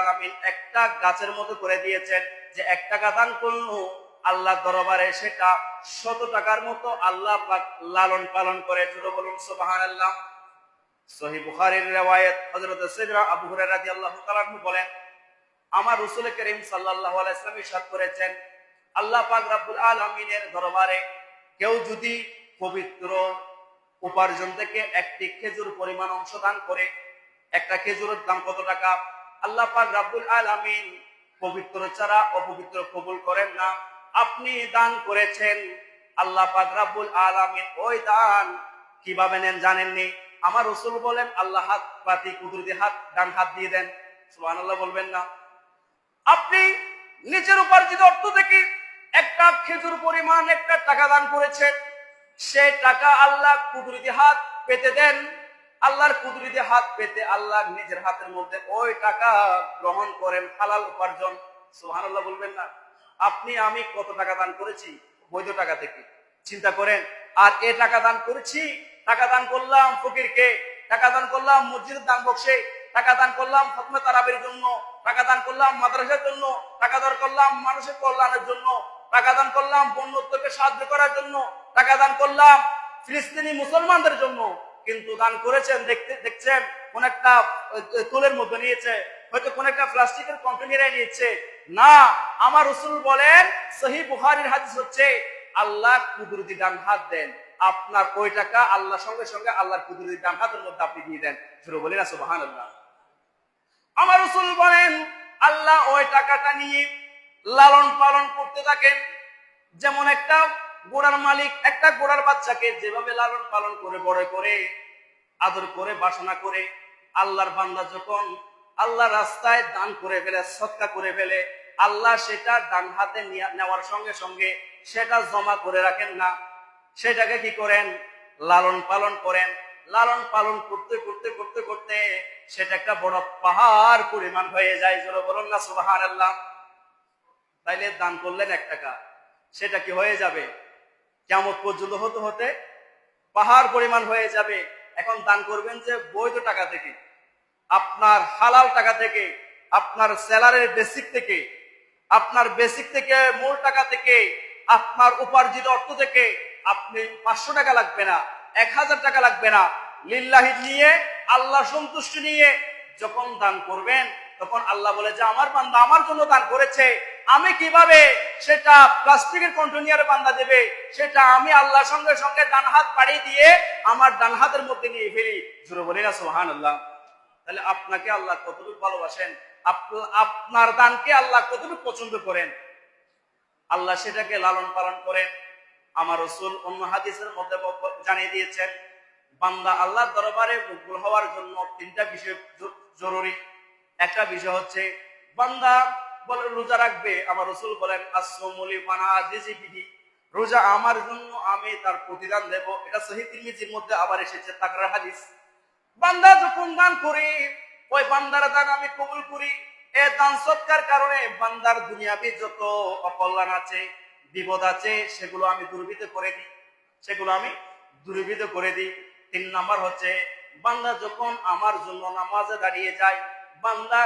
আলামিন একটা গাছের মতো করে দিয়েছেন যে এক টাকা দান করল আল্লাহ দরবারে সেটা শত টাকার মতো আল্লাহ লালন পালন করে। জুড়ে বলুন, সুবহানাল্লাহ। সহি বুখারীর রিওয়ায়াত সাইয়্যিদনা আবু তাআলা বলেন, আমার রাসূল করিম সাল্লাল্লাহু আলাইহি ওয়াসাল্লাম করেছেন, আল্লাহ পাক রব্বুল আলামিনের দরবারে কেউ যদি পবিত্র উপার্জন থেকে একটি খেজুর পরিমাণ অংশ দান করে, একটা খেজুরের দাম কত টাকা? আল্লাহ পাক রাব্বুল আলামিন পবিত্র ছাড়া অপবিত্র কবুল করেন না। আপনি দান করেছেন। আল্লাহ পাক রাব্বুল আলামিন ওই দান কীভাবে নেন জানেননি? আমার রসুল বলেন, আল্লাহ হাত পাতি কুদরতি হাত, ডান হাত দিয়ে দেন। সুবহানাল্লাহ বলবেন না। আপনি নিজের উপার্জিত অর্থ থেকে একটা খেজুর পরিমাণ একটা টাকা দান করেছেন। সেই টাকা আল্লাহ কুদরতি হাত পেতে দেন। আল্লাহর কুদরতি হাত পেতে আল্লাহ নিজের হাতের মধ্যে ওই টাকা গ্রহণ করেন, হালাল উপার্জন। সুবহানাল্লাহ বলবেন না। আপনি, আমি কত টাকা দান করেছি? বৈধ টাকা থেকে। চিন্তা করেন, আর এ টাকা দান করেছি, টাকা দান করলাম ফকিরকে, টাকা দান করলাম মসজিদের দান বক্সে, টাকা দান করলাম ফতমে তারাবের জন্য, টাকা দান করলাম মাদ্রাসার জন্য, টাকা দান করলাম মানুষের কল্যাণের জন্য, টাকা দান করলাম বন্যত্বকে সাহায্য করার জন্য, টাকা দান করলাম ফিলিস্তিনি মুসলমানদের জন্য কিন্তু দান করেছেন, দেখতে, দেখছেন, কোন একটা তুলের মধ্যে নিয়েছে, হয়তো কোন একটা প্লাস্টিকের কন্টেনারে নিয়েছে। না, আমার রসুল বলেন, সহি বুহারির হাদিস হচ্ছে, আল্লাহ কুদরতি ডান হাত দেন, আপনার ওই টাকা আল্লাহ সঙ্গে সঙ্গে আল্লাহর কুদরতি ডান হাতের মধ্যে আপনি দিয়ে দেন। শুরু বলি না সুবাহান আল্লাহ আমার রসুল বলেন, আল্লাহ ওই টাকাটা নিয়ে লালন পালন করতে থাকেন, যেমন একটা গোড়ার মালিক একটা গোড়ার বাচ্চাকে যেভাবে লালন পালন করে, বড় করে, আদর করে, বাসনা করে, আল্লাহর বান্দা যখন আল্লাহ রাস্তায় দান করে ফেলে, সৎকা করে ফেলে, আল্লাহ সেটা ডান হাতে নেওয়ার সঙ্গে সঙ্গে সেটা জমা করে রাখেন না। সেটাকে কি করেন? লালন পালন করেন। লালন পালন করতে করতে করতে করতে সেটা একটা বড় পাহাড় পরিমাণ হয়ে যায়। জোরে বলুন না সুবাহান আল্লাহ তাইলে দান করলেন এক টাকা। সেটা কি হয়ে যাবে? কেমন পর্যন্ত হতে হতে পাহাড় পরিমাণ হয়ে যাবে। এখন দান করবেন যে বৈধ টাকা থেকে, আপনার হালাল টাকা থেকে, আপনার স্যালারির বেসিক থেকে, আপনার বেসিক থেকে, মূল টাকা থেকে, আপনার উপার্জিত অর্থ থেকে আপনি পাঁচশো টাকা লাগবে না, এক হাজার টাকা লাগবে না। লিল্লাহি নিয়ে, আল্লাহ সন্তুষ্টি নিয়ে যখন দান করবেন, তখন আল্লাহ বলে যে, আমার বান্দা আমার জন্য দান করেছে। আমি কীভাবে সেটা প্লাস্টিকের কন্টেনিয়ারে বান্দা দেবে, সেটা আমি আল্লাহর সঙ্গে সঙ্গে ডান হাত বাড়িয়ে দিয়ে আমার ডান হাতের মধ্যে নিয়ে ফেলি। জুড়ে বলি না সোহান আল্লাহ তাহলে আপনাকে আল্লাহ কতটুকু ভালোবাসেন? আপনার দানকে আল্লাহ কতটুকু পছন্দ করেন? আল্লাহ সেটাকে লালন পালন করেন। আমার রসুল অন্য হাদিসের মধ্যে জানিয়ে দিয়েছেন, বান্দা আল্লাহর দরবারে মকবুল হওয়ার জন্য তিনটা বিষয় জরুরি। একটা বিষয় হচ্ছে, বান্দা বলে রোজা রাখবে? আমার রসুল বলেন পানা দিজি বিধি, রোজা আমার জন্য আমি তার প্রতিদান দেব। এটা সহি তিরমিজির মধ্যে আবার এসেছে তাকরার হাদিস। বান্দা যখন দান করি, ওই বান্দার দান আমি কবুল করি। এ দান সৎকার কারণে বান্দার দুনিয়াবি যত অকল্যাণ আছে, বিপদ আছে, সেগুলো আমি দুর্বিত করে দিই। সেগুলো আমি দুর্বিত করে দিই। তিন নাম্বার হচ্ছে, বান্দা যখন আমার জন্য নামাজে দাঁড়িয়ে যায়, বান্দা